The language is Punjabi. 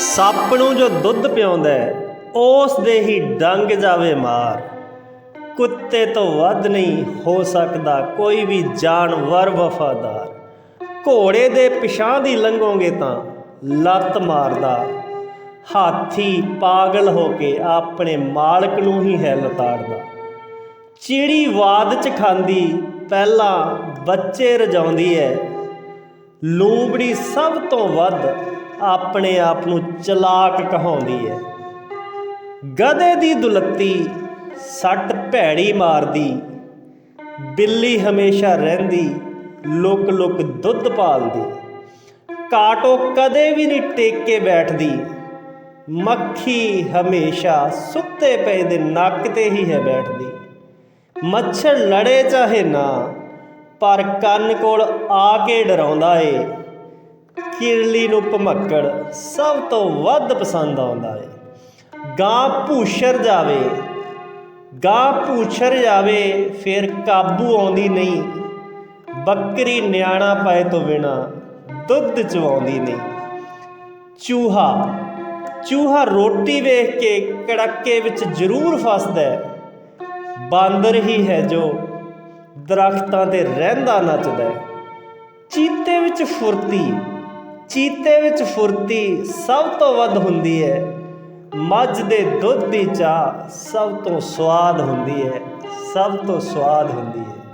ਸੱਪ ਨੂੰ ਜੋ ਦੁੱਧ ਪਿਆਉਂਦਾ ਹੈ, ਉਸ ਦੇ ਹੀ ਡੰਗ ਜਾਵੇ ਮਾਰ। ਕੁੱਤੇ ਤੋਂ ਵੱਧ ਨਹੀਂ ਹੋ ਸਕਦਾ ਕੋਈ ਵੀ ਜਾਨਵਰ ਵਫਾਦਾਰ। ਘੋੜੇ ਦੇ ਪਿਛਾਂ ਦੀ ਲੰਘੋਗੇ ਤਾਂ ਲੱਤ ਮਾਰਦਾ। ਹਾਥੀ ਪਾਗਲ ਹੋ ਕੇ ਆਪਣੇ ਮਾਲਕ ਨੂੰ ਹੀ ਹੈ ਲਤਾੜਦਾ। ਚਿੜੀ ਵਾਦ ਚ ਖਾਂਦੀ ਪਹਿਲਾਂ ਬੱਚੇ ਰਜਾਉਂਦੀ ਹੈ। ਲੂੰਬੜੀ ਸਭ ਤੋਂ ਵੱਧ ਆਪਣੇ ਆਪ ਨੂੰ ਚਲਾਕ ਕਹਾਉਂਦੀ ਹੈ। ਗਧੇ ਦੀ ਦੁਲੱਤੀ ਸੱਟ ਭੈੜੀ ਮਾਰਦੀ, ਬਿੱਲੀ ਹਮੇਸ਼ਾ ਰਹਿੰਦੀ, ਲੁਕ ਲੁਕ ਦੁੱਧ ਪਾਲਦੀ। ਕਾਟੋ ਕਦੇ ਵੀ ਨਹੀਂ ਟੇਕ ਕੇ ਬੈਠਦੀ, ਮੱਖੀ ਹਮੇਸ਼ਾ ਸੁੱਤੇ ਪਏ ਦੇ ਨੱਕ ਤੇ ਹੀ ਹੈ ਬੈਠਦੀ। ਮੱਛਰ ਲੜੇ ਚਾਹੇ ਨਾ, ਪਰ ਕੰਨ ਕੋਲ ਆ ਕੇ ਡਰਾਉਂਦਾ ਏ। ਕਿਰਲੀ ਨੂੰ ਭਮੱਕੜ ਸਭ ਤੋਂ ਵੱਧ ਪਸੰਦ ਆਉਂਦਾ ਹੈ। ਗਾਂ ਭੂਸ਼ਰ ਜਾਵੇ, ਗਾਂ ਭੂਸ਼ਰ ਜਾਵੇ, ਫਿਰ ਕਾਬੂ ਆਉਂਦੀ ਨਹੀਂ। ਬੱਕਰੀ ਨਿਆਣਾ ਪਾਏ ਤੋਂ ਬਿਨਾ ਦੁੱਧ ਚਵਾਉਂਦੀ ਨਹੀਂ। ਚੂਹਾ ਚੂਹਾ ਰੋਟੀ ਵੇਖ ਕੇ ਕੜੱਕੇ ਵਿੱਚ ਜ਼ਰੂਰ ਫਸਦਾ ਹੈ। ਬਾਂਦਰ ਹੀ ਹੈ ਜੋ ਦਰਖਤਾਂ ਤੇ ਰਹਿੰਦਾ ਨੱਚਦਾ ਚੀਤੇ ਵਿੱਚ ਫੁਰਤੀ ਚੀਤੇ ਵਿੱਚ ਫੁਰਤੀ ਸਭ ਤੋਂ ਵੱਧ ਹੁੰਦੀ ਹੈ। ਮੱਝ ਦੇ ਦੁੱਧ ਦੀ ਚਾਹ ਸਭ ਤੋਂ ਸਵਾਦ ਹੁੰਦੀ ਹੈ। ਸਭ ਤੋਂ ਸਵਾਦ ਹੁੰਦੀ ਹੈ।